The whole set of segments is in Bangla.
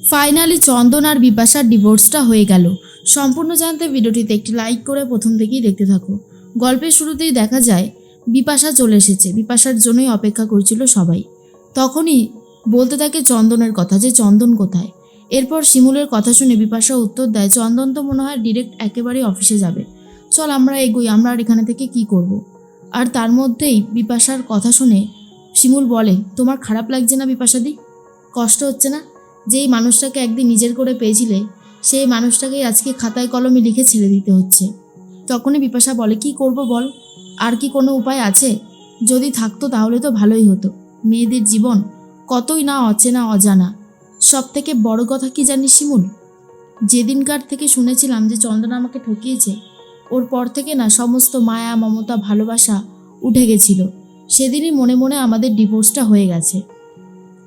ফাইনালি চন্দন আর বিপাশার ডিভোর্সটা হয়ে গেল। সম্পূর্ণ জানতে ভিডিওটিতে একটি লাইক করে প্রথম থেকেই দেখতে থাকো। গল্পের শুরুতেই দেখা যায়, বিপাশা চলে এসেছে। বিপাশার জন্যই অপেক্ষা করছিল সবাই। তখনই বলতে থাকে চন্দনের কথা যে, চন্দন কোথায়? এরপর শিমুলের কথা শুনে বিপাশা উত্তর দেয়, চন্দন তো মনে হয় ডিরেক্ট একেবারেই অফিসে যাবে। চল আমরা এগোই, আমরা আর এখানে থেকে কি করব। আর তার মধ্যেই বিপাশার কথা শুনে শিমুল বলে, তোমার খারাপ লাগছে না বিপাশাদি কষ্ট হচ্ছে না? যেই মানুষটাকে একদিন নিজের করে পেয়েছিলে, সেই মানুষটাকেই আজকে খাতায় কলমে লিখে ছেড়ে দিতে হচ্ছে। তখনই বিপাশা বলে, কি করব বল? আর কি কোনো উপায় আছে? যদি থাকতো তাহলে তো ভালোই হতো। মেয়েদের জীবন কতই না অচেনা অজানা। সব থেকে বড় কথা কি জানিস শিমুল? যেদিনকার থেকে শুনেছিলাম যে চন্দনা আমাকে ঠকিয়েছে, ওর পর থেকে না সমস্ত মায়া, মমতা, ভালোবাসা উঠে গেছিল। সেদিনই মনে মনে আমাদের ডিভোর্সটা হয়ে গেছে।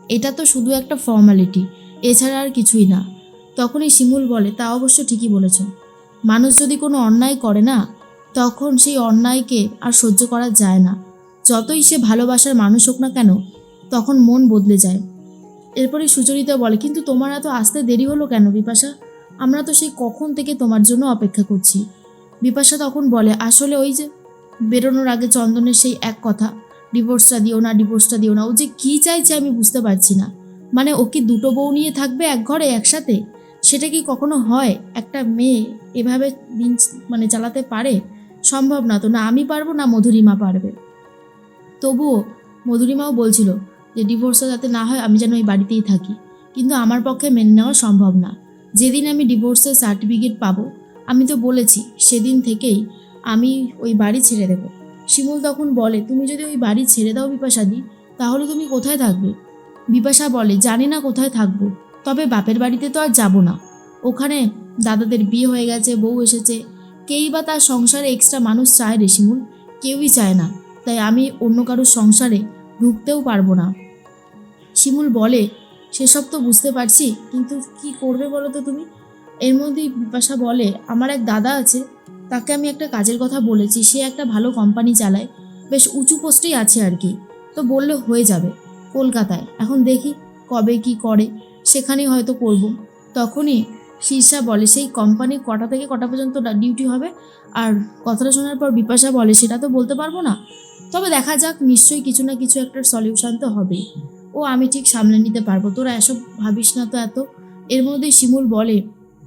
এটা তো শুধু একটা ফর্মালিটি এছাড়া আর কিছুই না। তখনই শিমুল বলে, তা অবশ্য ঠিকই বলেছ। মানুষ যদি কোনো অন্যায় করে না, তখন সেই অন্যায়কে আর সহ্য করা যায় না। যতই সে ভালোবাসার মানুষ হোক না কেন, তখন মন বদলে যায়। এরপরে সুচরিতা বলে, কিন্তু তোমার এত আসতে দেরি হলো কেন বিপাশা? আমরা তো সেই কখন থেকে তোমার জন্য অপেক্ষা করছি। বিপাশা তখন বলে, আসলে ওই যে বেরোনোর আগে চন্দনের সেই এক কথা, ডিভোর্সটা দিও না, ডিভোর্সটা দিও না। ও যে কী চাইছে আমি বুঝতে পারছি না। মানে ও কি দুটো বউ নিয়ে থাকবে এক ঘরে একসাথে? সেটা কি কখনো হয়? একটা মেয়ে এভাবে দিন মানে চালাতে পারে? সম্ভব না তো, না আমি পারব, না মধুরিমা পারবে। তবুও মধুরিমাও বলছিল যে ডিভোর্সটা যাতে না হয়, আমি যেন ওই বাড়িতেই থাকি। কিন্তু আমার পক্ষে মেনে নেওয়া সম্ভব না। যেদিন আমি ডিভোর্সের সার্টিফিকেট পাবো, আমি তো বলেছি, সেদিন থেকেই আমি ওই বাড়ি ছেড়ে দেবো। শিমুল তখন বলে, তুমি যদি ওই বাড়ি ছেড়ে দাও বিপাশাদি, তাহলে তুমি কোথায় থাকবে? বিপাশা বলে, জানি না কোথায় থাকব, তবে বাপের বাড়িতে তো আর যাব না। ওখানে দাদাদের বিয়ে হয়ে গেছে, বউ এসেছে। কেই বা তার সংসারে এক্সট্রা মানুষ চায় রে শিমুল, কেউই চায় না। তাই আমি অন্য কারোর সংসারে ঢুকতেও পারব না। শিমুল বলে, সেসব তো বুঝতে পারছি, কিন্তু কি করবে বলো তো তুমি? এর মধ্যেই বিপাশা বলে, আমার এক দাদা আছে, তাকে আমি একটা কাজের কথা বলেছি, সে একটা ভালো কোম্পানি চালায়, বেশ উঁচু পোস্টেই আছে আর কি। তো বললে হয়ে যাবে। কলকাতায়। এখন দেখি কবে কি করে, সেখানেই হয়তো করব তখনই শীর্ষা বলে, সেই কোম্পানি কটা থেকে কটা পর্যন্ত ডিউটি হবে? আর কথাটা শোনার পর বিপাশা বলে, সেটা তো বলতে পারব না। তবে দেখা যাক, নিশ্চয়ই কিছু না কিছু একটা সলিউশন তো হবেই ও, আমি ঠিক সামলে নিতে পারব। তোরা এসব ভাবিস না তো এত? এর মধ্যে শিমুল বলে,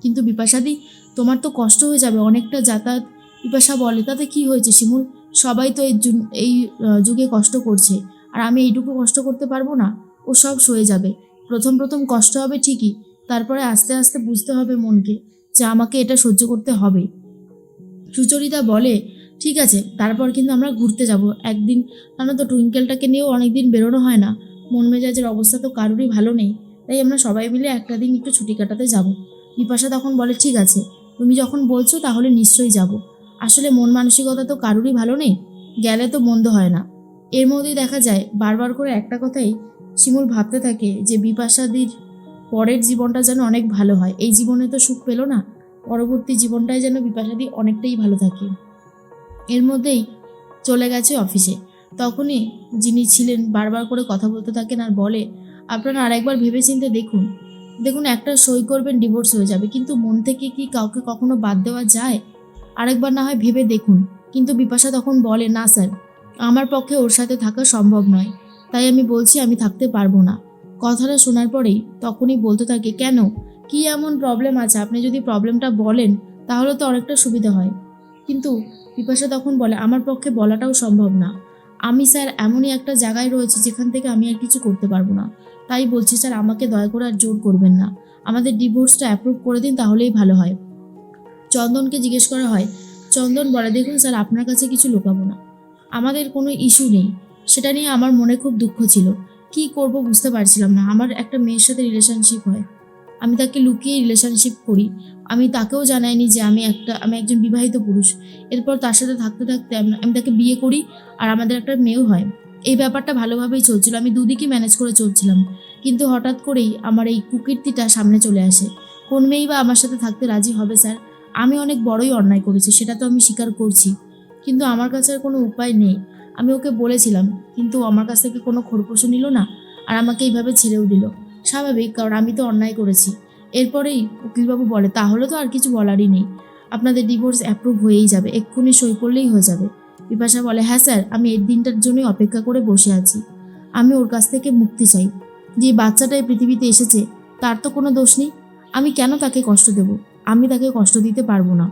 কিন্তু বিপাশাদি, তোমার তো কষ্ট হয়ে যাবে, অনেকটা যাতায়াত। বিপাশা বলে, তাতে কি হয়েছে শিমুল? সবাই তো এই এই যুগে কষ্ট করছে। আর আমি এইটুকু কষ্ট করতে পারব না, ও সব সয়ে যাবে। প্রথম প্রথম কষ্ট হবে ঠিকই, তারপরে আস্তে আস্তে বুঝতে হবে মনকে যে আমাকে এটা সহ্য করতে হবে। সুচরিতা বলে, ঠিক আছে, তারপর কিন্তু আমরা ঘুরতে যাব। একদিন কেন তো টুইঙ্কেলটাকে নিয়েও অনেকদিন বেরোনো হয় না। মন মেজাজের অবস্থা তো কারোরই ভালো নেই, তাই আমরা সবাই মিলে একটা দিন একটু ছুটি কাটাতে যাব। বিপাশা তখন বলে, ঠিক আছে, তুমি যখন বলছো তাহলে নিশ্চয়ই যাব। আসলে মন মানসিকতা তো কারোরই ভালো নেই, গেলে তো মন্দ হয় না। এর মধ্যেই দেখা যায়, বারবার করে একটা কথাই শিমুল ভাবতে থাকে যে বিপাশাদির পরের জীবনটা যেন অনেক ভালো হয়। এই জীবনে তো সুখ পেল না, পরবর্তী জীবনটায় যেন বিপাশাদি অনেকটাই ভালো থাকে। এর মধ্যেই চলে গেছে অফিসে। তখনই যিনি ছিলেন, বারবার করে কথা বলতে থাকেন আর বলে, আপনারা আরেকবার ভেবেচিন্তে দেখুন। দেখুন, একটা সই করবেন, ডিভোর্স হয়ে যাবে। কিন্তু মন থেকে কি কাউকে কখনো বাদ দেওয়া যায়? আরেকবার না হয় ভেবে দেখুন। কিন্তু বিপাশা তখন বলে, না, স্যার। আমার পক্ষে ওর সাথে থাকা সম্ভব নয়। তাই আমি বলছি আমি থাকতে পারব না। কথাটা শোনার পরেই তখনই বলতে থাকে, কেন? কি এমন প্রবলেম আছে? আপনি যদি প্রবলেমটা বলেন, তাহলে তো অনেকটা সুবিধা হয়। কিন্তু বিপাশা তখন বলে, আমার পক্ষে বলাটাও সম্ভব না। আমি স্যার এমনই একটা জায়গায় রয়েছে যেখান থেকে আমি আর কিছু করতে পারব না। তাই বলছি, স্যার, আমাকে দয়া করে আর জোর করবেন না। আমাদের ডিভোর্সটা অ্যাপ্রুভ করে দিন, তাহলেই ভালো হয়। চন্দনকে জিজ্ঞেস করা হয়, চন্দন, বলে দেখুন, স্যার, আপনার কাছে কিছু লুকাবো না। আমাদের কোনো ইস্যু নেই। সেটা নিয়ে আমার মনে খুব দুঃখ ছিল। কি করব বুঝতে পারছিলাম না। আমার একটা মেয়ের সাথে রিলেশনশিপ হয়। আমি তাকে লুকিয়ে রিলেশনশিপ করি। আমি তাকেও জানাইনি যে আমি একটা, আমি একজন বিবাহিত পুরুষ। এরপর তার সাথে থাকতে থাকতে আমি- তাকে বিয়ে করি আর আমাদের একটা মেয়েও হয়। এই ব্যাপারটা ভালোভাবেই চলছিল। আমি দুদিকে ম্যানেজ করে চলছিলাম। কিন্তু হঠাৎ করেই আমার এই কুকীর্তিটা সামনে চলে আসে। কোন মেয়েই বা আমার সাথে থাকতে রাজি হবে, স্যার? আমি অনেক বড়ই অন্যায় করেছি, সেটা তো আমি স্বীকার করছি। কিন্তু আমার কাছে আর কোনো উপায় নেই। আমি ওকে বলেছিলাম, কিন্তু আমার কাছ থেকে কোনো খোরপোশও নিল না আর আমাকে এইভাবে ছেড়েও দিল। স্বাভাবিক, কারণ আমি তো অন্যায় করেছি। এরপরেই উকিলবাবু বলে, তাহলে তো আর কিছু বলারই নেই। আপনাদের ডিভোর্স অ্যাপ্রুভ হয়েই যাবে। এক্ষুনি সই করলেই হয়ে যাবে। বিপাশা বলে হ্যাঁ স্যার, আমি এর দিনটার জন্যই অপেক্ষা করে বসে আছি। আমি ওর কাছ থেকে মুক্তি চাই। যে বাচ্চাটা এই পৃথিবীতে এসেছে, তার তো কোনো দোষ নেই। আমি কেন তাকে কষ্ট দেব? আমি তাকে কষ্ট দিতে পারব না।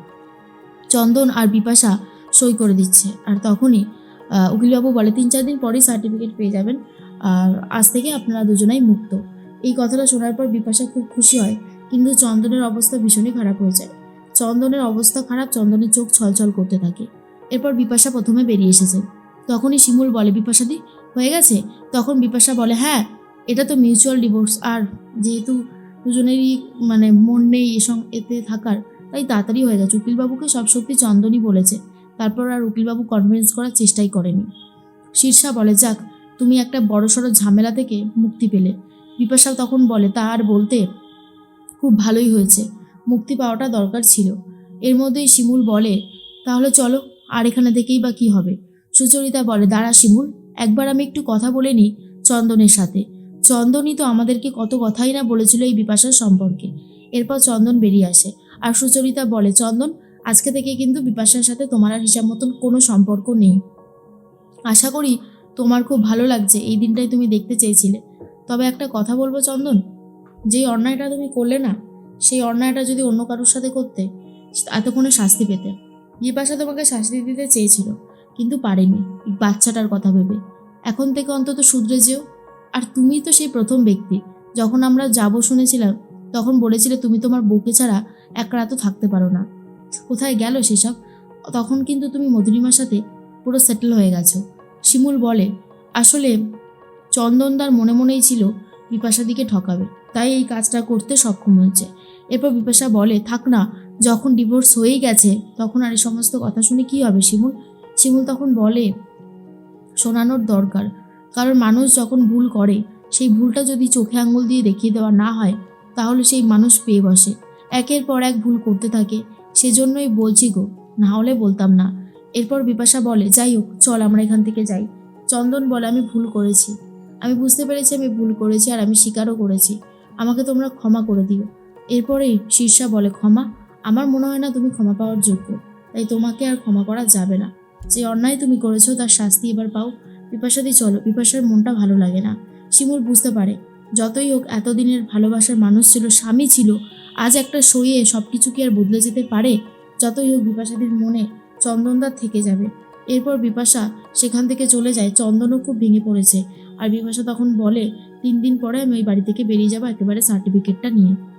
চন্দন আর বিপাশা সই করে দিচ্ছে। আর তখনই উকিলবাবু বলে, তিন চার দিন পরেই সার্টিফিকেট পেয়ে যাবেন। আর আজ থেকে আপনারা দুজনাই মুক্ত। এই কথাটা শোনার পর বিপাশা খুব খুশি হয়, কিন্তু চন্দনের অবস্থা ভীষণই খারাপ হয়ে যায়। চন্দনের অবস্থা খারাপ, চন্দনের চোখ ছলছল করতে থাকে। এরপর বিপাশা প্রথমে বেরিয়ে এসেছে। তখনই শিমুল বলে বিপাশাদি হয়ে গেছে? তখন বিপাশা বলে হ্যাঁ এটা তো মিউচুয়াল ডিভোর্স আর যেহেতু দুজনেরই মানে মন নেই এ এতে থাকার, তাই তাড়াতাড়ি হয়ে গেছে উকিলবাবুকে সব সত্যি চন্দনই বলেছে। তারপর আর উকিলবাবু কনভিন্স করার চেষ্টাই করেনি। শীর্ষা বলে, যাক, তুমি একটা বড়সড় ঝামেলা থেকে মুক্তি পেলে। বিপাশা তখন বলে, তা আর বলতে খুব ভালোই হয়েছে। মুক্তি পাওয়াটা দরকার ছিল। এর মধ্যেই শিমুল বলে, তাহলে চলো, আর এখানে থেকেই বা কি হবে। সুচরিতা বলে, দাঁড়া শিমুল, একবার আমি একটু কথা বলে নিই চন্দনের সাথে। চন্দনই তো আমাদেরকে কত কথাই না বলেছিল এই বিপাশার সম্পর্কে। এরপর চন্দন বেরিয়ে আসে। আর সুচরিতা বলে, চন্দন আজকে থেকে কিন্তু বিপাশার সাথে তোমার আর হিসাব মতন কোনো সম্পর্ক নেই। আশা করি তোমার খুব ভালো লাগছে, এই দিনটাই তুমি দেখতে চেয়েছিলে। তবে একটা কথা বলব চন্দন, যেই অন্যায়টা তুমি করলে না, সেই অন্যায়টা যদি অন্য কারোর সাথে করতে, এতক্ষণে শাস্তি পেতে। বিপাশা তোমাকে শাস্তি দিতে চেয়েছিল, কিন্তু পারেনি বাচ্চাটার কথা ভেবে। এখন থেকে অন্তত শুধরে যেও। আর তুমি তো সেই প্রথম ব্যক্তি, যখন আমরা যাব শুনেছিলাম, তখন বলেছিলে তুমি তোমার বউকে ছাড়া এক রাতও থাকতে পারো না। কোথায় গেল সেসব? তখন কিন্তু তুমি মধুরিমার সাথে পুরো সেটেল হয়ে গেছো। শিমুল বলে, আসলে চন্দনদার মনে মনেই ছিল বিপাশাদিকে ঠকাবে। তাই এই কাজটা করতে সক্ষম হয়েছে। এরপর বিপাশা বলে, থাক না, যখন ডিভোর্স হয়েই গেছে, তখন আর এই সমস্ত কথা শুনে কি হবে শিমুল? শিমুল তখন বলে, শোনানোর দরকার। কারণ মানুষ যখন ভুল করে, সেই ভুলটা যদি চোখে আঙুল দিয়ে দেখিয়ে দেওয়া না হয়, তাহলে সেই মানুষ পেয়ে বসে। একের পর এক ভুল করতে থাকে। সেজন্যই বলছি গো, না হলে বলতাম না। এরপর বিপাশা বলে, যাই হোক, চল আমরা এখান থেকে যাই। চন্দন বলে, আমি ভুল করেছি। আমি বুঝতে পেরেছি আমি ভুল করেছি আর আমি স্বীকারও করেছি। আমাকে তোমরা ক্ষমা করে দিও। এরপরেই শীর্ষা বলে, ক্ষমা? আমার মনে হয় না তুমি ক্ষমা পাওয়ার যোগ্য। তাই তোমাকে আর ক্ষমা করা যাবে না। যে অন্যায় তুমি করেছ, তার শাস্তি এবার পাও। বিপাশাদি, চলো। বিপাশার মনটা ভালো লাগে না। শিমুল বুঝতে পারে, যতই হোক, এতদিনের ভালোবাসার মানুষ ছিল, স্বামী ছিল আজ একটা সইয়ে সব কিছু কি আর বদলে যেতে পারে? যতই হোক বিপাশাদির মনে চন্দনদার থেকে যাবে। এরপর বিপাশা সেখান থেকে চলে যায়, চন্দনও খুব ভেঙে পড়েছে। আর বিপাশা তখন বলে, তিন দিন পরে আমি ওই বাড়ি থেকে বেরিয়ে যাব একেবারে সার্টিফিকেটটা নিয়ে।